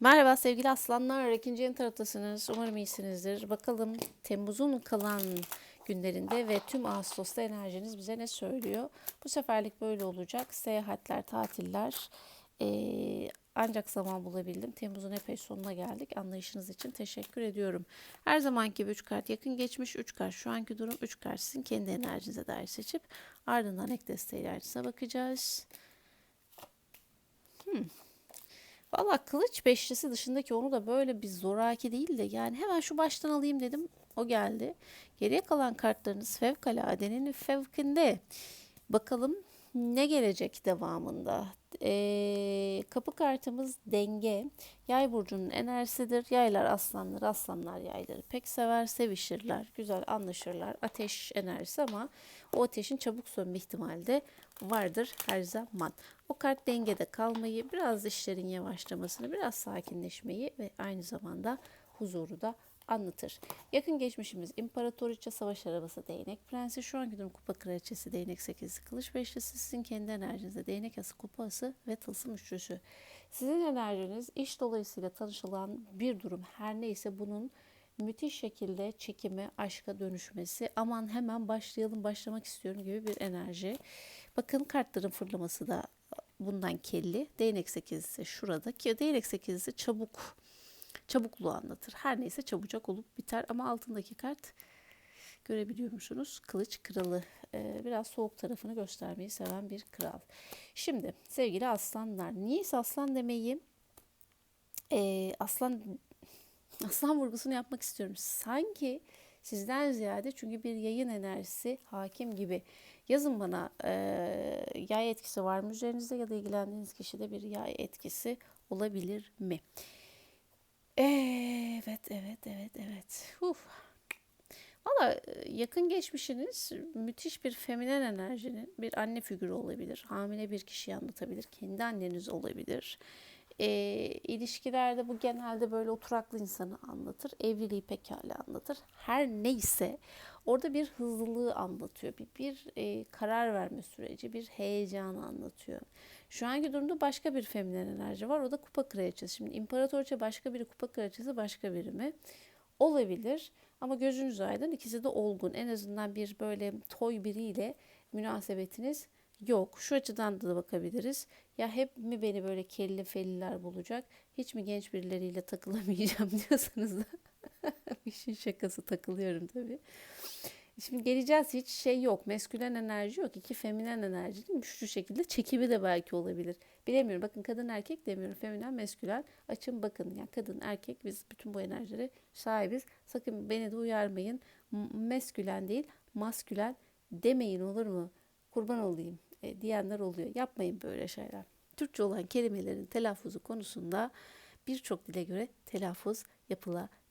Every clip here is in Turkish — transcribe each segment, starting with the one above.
Merhaba sevgili aslanlar. ikinci yeni taraftasınız. Umarım iyisinizdir. Bakalım Temmuz'un kalan günlerinde ve tüm Ağustos'ta enerjiniz bize ne söylüyor? Bu seferlik böyle olacak. Seyahatler, tatiller. Ee, ancak zaman bulabildim. Temmuz'un epey sonuna geldik. Anlayışınız için teşekkür ediyorum. Her zamanki gibi 3 kart yakın geçmiş 3 kart şu anki durum 3 kart sizin kendi enerjinize dair seçip ardından ek desteği enerjisine bakacağız. Hmm. Valla kılıç beşlisi dışındaki onu da böyle bir zoraki değil de yani hemen şu baştan alayım dedim. O geldi. Geriye kalan kartlarınız fevkaladenin fevkinde. Bakalım ne gelecek devamında. Ee, kapı kartımız denge. Yay burcunun enerjisidir. Yaylar aslanlar, aslanlar yayları pek sever, sevişirler, güzel anlaşırlar. Ateş enerjisi ama o ateşin çabuk sönme ihtimali de vardır her zaman. O kart dengede kalmayı, biraz işlerin yavaşlamasını, biraz sakinleşmeyi ve aynı zamanda huzuru da anlatır. Yakın geçmişimiz İmparatoriçe Savaş Arabası Değnek Prensi. Şu anki durum Kupa Kraliçesi Değnek 8'li Kılıç Beşlisi. Sizin kendi enerjinizde Değnek Ası, Kupa Ası ve Tılsım Üçlüsü. Sizin enerjiniz iş dolayısıyla tanışılan bir durum her neyse bunun müthiş şekilde çekimi, aşka dönüşmesi, aman hemen başlayalım, başlamak istiyorum gibi bir enerji. Bakın kartların fırlaması da bundan kelli. Değnek 8'isi şurada ki değnek 8'isi çabuk çabukluğu anlatır. Her neyse çabucak olup biter ama altındaki kart görebiliyor musunuz? Kılıç kralı. Ee, biraz soğuk tarafını göstermeyi seven bir kral. Şimdi sevgili aslanlar. Niyeyse aslan demeyi e, aslan aslan vurgusunu yapmak istiyorum. Sanki sizden ziyade çünkü bir yayın enerjisi hakim gibi. Yazın bana e, yay etkisi var mı üzerinizde ya da ilgilendiğiniz kişide bir yay etkisi olabilir mi? Evet, evet, evet, evet. Uf. Valla yakın geçmişiniz müthiş bir feminen enerjinin bir anne figürü olabilir. Hamile bir kişiyi anlatabilir. Kendi anneniz olabilir. E, ilişkilerde bu genelde böyle oturaklı insanı anlatır. Evliliği pekala anlatır. Her neyse orada bir hızlılığı anlatıyor. Bir, bir e, karar verme süreci, bir heyecanı anlatıyor. Şu anki durumda başka bir feminen enerji var. O da kupa kraliçesi. Şimdi imparatorça başka biri, kupa kraliçesi başka biri mi? Olabilir. Ama gözünüz aydın ikisi de olgun. En azından bir böyle toy biriyle münasebetiniz yok. Şu açıdan da bakabiliriz. Ya hep mi beni böyle kelli felliler bulacak? Hiç mi genç birileriyle takılamayacağım diyorsanız da işin şakası takılıyorum tabii. Şimdi geleceğiz hiç şey yok. Meskülen enerji yok. İki feminen enerji değil mi? Şu şekilde çekimi de belki olabilir. Bilemiyorum. Bakın kadın erkek demiyorum. Feminen, meskülen. Açın bakın. Yani kadın erkek biz bütün bu enerjilere sahibiz. Sakın beni de uyarmayın. Meskülen değil maskülen demeyin olur mu? Kurban olayım e, diyenler oluyor. Yapmayın böyle şeyler. Türkçe olan kelimelerin telaffuzu konusunda birçok dile göre telaffuz yapılabilir.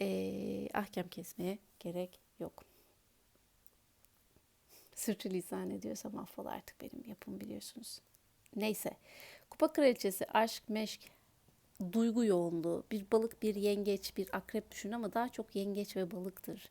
E, ahkam kesmeye gerek yok. Sürçülisan ediyorsam affola artık benim yapım biliyorsunuz. Neyse. Kupa kraliçesi aşk, meşk, duygu yoğunluğu, bir balık, bir yengeç, bir akrep düşün ama daha çok yengeç ve balıktır.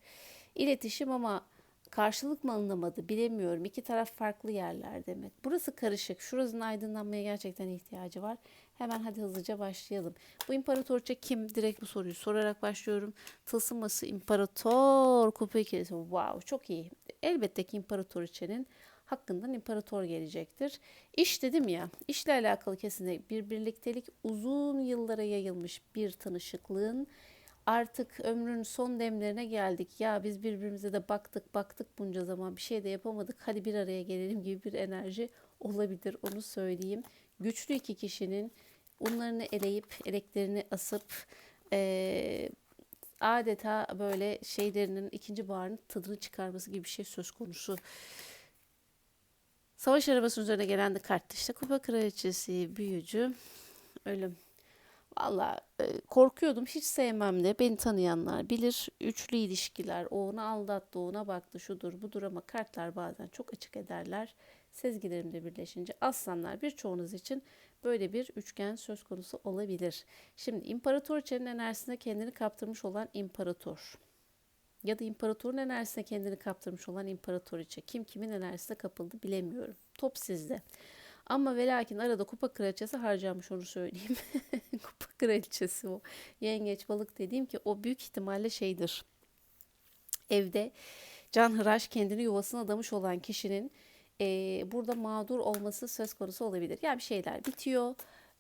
İletişim ama karşılık mı alınamadı bilemiyorum. İki taraf farklı yerler demek. Burası karışık. Şurasının aydınlanmaya gerçekten ihtiyacı var. Hemen hadi hızlıca başlayalım. Bu imparatorça kim? Direkt bu soruyu sorarak başlıyorum. Tılsıması imparator kupa ikilisi. Wow çok iyi. Elbette ki imparatoriçenin hakkından imparator gelecektir. İş dedim ya, işle alakalı kesinlikle bir birliktelik uzun yıllara yayılmış bir tanışıklığın artık ömrün son demlerine geldik. Ya biz birbirimize de baktık baktık bunca zaman bir şey de yapamadık. Hadi bir araya gelelim gibi bir enerji olabilir onu söyleyeyim. Güçlü iki kişinin unlarını eleyip eleklerini asıp e, adeta böyle şeylerinin ikinci baharın tadını çıkarması gibi bir şey söz konusu. Savaş arabasının üzerine gelen de kart işte kupa kraliçesi, büyücü, ölüm. Valla e, korkuyordum hiç sevmem de beni tanıyanlar bilir üçlü ilişkiler o onu aldattı ona baktı şudur budur ama kartlar bazen çok açık ederler sezgilerimle birleşince aslanlar birçoğunuz için böyle bir üçgen söz konusu olabilir. Şimdi imparatoriçenin enerjisine kendini kaptırmış olan imparator ya da imparatorun enerjisine kendini kaptırmış olan imparatoriçe kim kimin enerjisine kapıldı bilemiyorum. Top sizde. Ama ve lakin arada kupa kraliçesi harcamış onu söyleyeyim. kupa kraliçesi o. Yengeç balık dediğim ki o büyük ihtimalle şeydir. Evde canhıraş kendini yuvasına adamış olan kişinin eee, burada mağdur olması söz konusu olabilir. Yani bir şeyler bitiyor.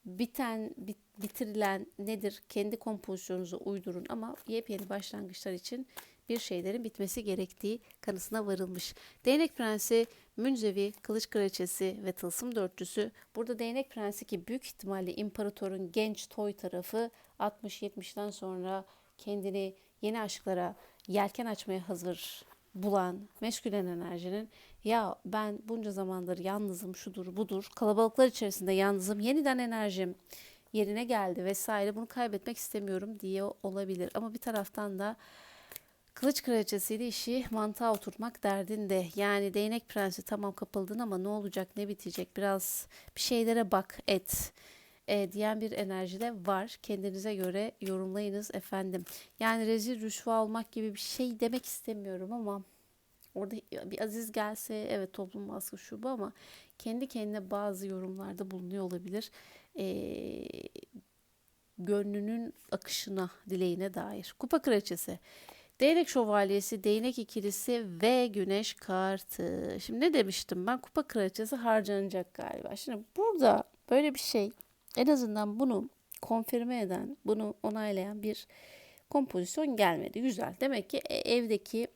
Biten, bit- bitirilen nedir? Kendi kompozisyonunuzu uydurun ama yepyeni başlangıçlar için bir şeylerin bitmesi gerektiği kanısına varılmış. Değnek Prensi, Münzevi, Kılıç Kraliçesi ve Tılsım Dörtlüsü. Burada Değnek Prensi ki büyük ihtimalle imparatorun genç toy tarafı 60-70'ten sonra kendini yeni aşklara yelken açmaya hazır bulan meskülen enerjinin ya ben bunca zamandır yalnızım şudur budur kalabalıklar içerisinde yalnızım yeniden enerjim yerine geldi vesaire bunu kaybetmek istemiyorum diye olabilir ama bir taraftan da Kılıç kraliçesiyle işi mantığa oturtmak derdinde. Yani değnek prensi tamam kapıldın ama ne olacak ne bitecek biraz bir şeylere bak et e, diyen bir enerji de var. Kendinize göre yorumlayınız efendim. Yani rezil rüsva olmak gibi bir şey demek istemiyorum ama orada bir aziz gelse evet toplum baskı şu bu ama kendi kendine bazı yorumlarda bulunuyor olabilir. E, gönlünün akışına, dileğine dair. Kupa kraliçesi. Değnek şövalyesi, değnek ikilisi ve güneş kartı. Şimdi ne demiştim ben? Kupa kraliçesi harcanacak galiba. Şimdi burada böyle bir şey en azından bunu konfirme eden, bunu onaylayan bir kompozisyon gelmedi. Güzel. Demek ki e- evdeki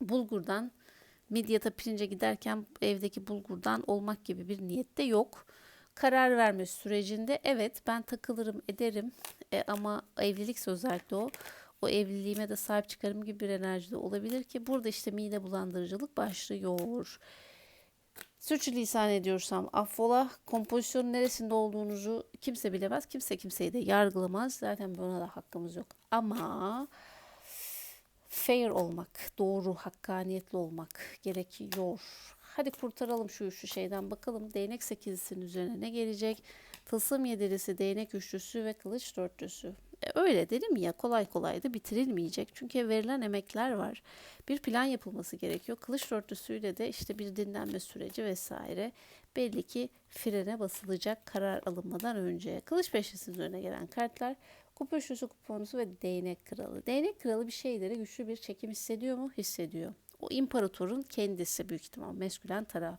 bulgurdan midyata pirince giderken evdeki bulgurdan olmak gibi bir niyette yok. Karar verme sürecinde evet ben takılırım ederim E, ama evlilikse özellikle o o evliliğime de sahip çıkarım gibi bir enerji de olabilir ki burada işte mide bulandırıcılık başlıyor. Sürçülisan ediyorsam affola. Kompozisyonun neresinde olduğunuzu kimse bilemez. Kimse kimseyi de yargılamaz. Zaten buna da hakkımız yok. Ama fair olmak, doğru, hakkaniyetli olmak gerekiyor. Hadi kurtaralım şu üçlü şeyden bakalım. Değnek sekizisin üzerine ne gelecek? Tılsım yedilisi, değnek üçlüsü ve kılıç dörtlüsü. E, öyle dedim ya kolay kolay da bitirilmeyecek. Çünkü verilen emekler var. Bir plan yapılması gerekiyor. Kılıç dörtlüsüyle de işte bir dinlenme süreci vesaire. Belli ki frene basılacak karar alınmadan önce. Kılıç beşlisinin üzerine gelen kartlar kupa üçlüsü kuponusu ve değnek kralı. Değnek kralı bir şeylere güçlü bir çekim hissediyor mu? Hissediyor. O imparatorun kendisi büyük ihtimal meskülen taraf.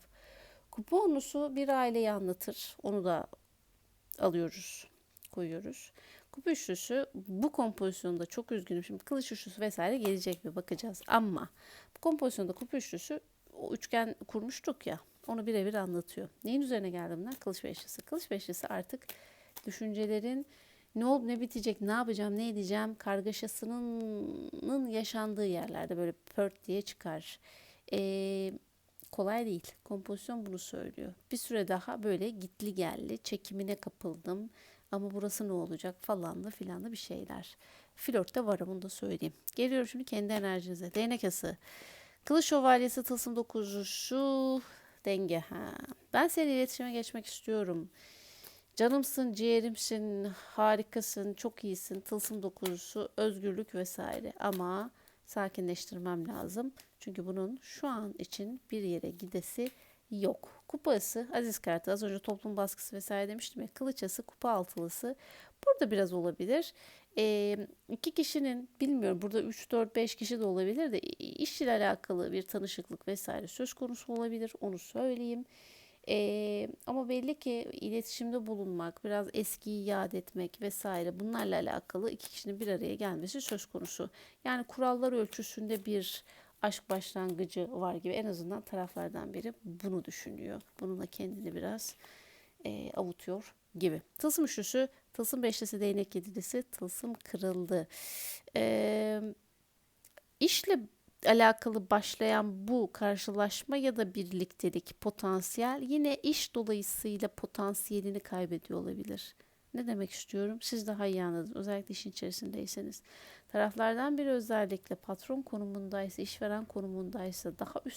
Kuponusu bir aileyi anlatır. Onu da alıyoruz, koyuyoruz. Kupa üçlüsü bu kompozisyonda çok üzgünüm. Şimdi kılıç üçlüsü vesaire gelecek mi bakacağız. Ama bu kompozisyonda kupa üçlüsü o üçgen kurmuştuk ya onu birebir anlatıyor. Neyin üzerine geldim ben? Kılıç beşlisi. Kılıç beşlisi artık düşüncelerin ne olup ne bitecek, ne yapacağım, ne edeceğim kargaşasının yaşandığı yerlerde böyle pört diye çıkar. Ee, kolay değil. Kompozisyon bunu söylüyor. Bir süre daha böyle gitli geldi. Çekimine kapıldım. Ama burası ne olacak falan da filan da bir şeyler. Flörtte varım onu da söyleyeyim. Geliyorum şimdi kendi enerjinize. Değnek ası. Kılıç şövalyesi tılsım dokuzusu denge. Ha. Ben seninle iletişime geçmek istiyorum. Canımsın, ciğerimsin, harikasın, çok iyisin, tılsım dokuzusu, özgürlük vesaire. Ama sakinleştirmem lazım. Çünkü bunun şu an için bir yere gidesi yok. Kupası, aziz kartı, az önce toplum baskısı vesaire demiştim ya. Kılıçası, kupa altılısı. Burada biraz olabilir. E, iki kişinin bilmiyorum burada 3, 4, 5 kişi de olabilir de iş ile alakalı bir tanışıklık vesaire söz konusu olabilir. Onu söyleyeyim. E, ama belli ki iletişimde bulunmak, biraz eskiyi yad etmek vesaire bunlarla alakalı iki kişinin bir araya gelmesi söz konusu. Yani kurallar ölçüsünde bir aşk başlangıcı var gibi en azından taraflardan biri bunu düşünüyor. Bununla kendini biraz e, avutuyor gibi. Tılsım üçlüsü, tılsım beşlisi, değnek yedilisi, tılsım kırıldı. E, işle alakalı başlayan bu karşılaşma ya da birliktelik potansiyel yine iş dolayısıyla potansiyelini kaybediyor olabilir. Ne demek istiyorum? Siz daha iyi anladınız. Özellikle işin içerisindeyseniz. Taraflardan biri özellikle patron konumundaysa, işveren konumundaysa, daha üst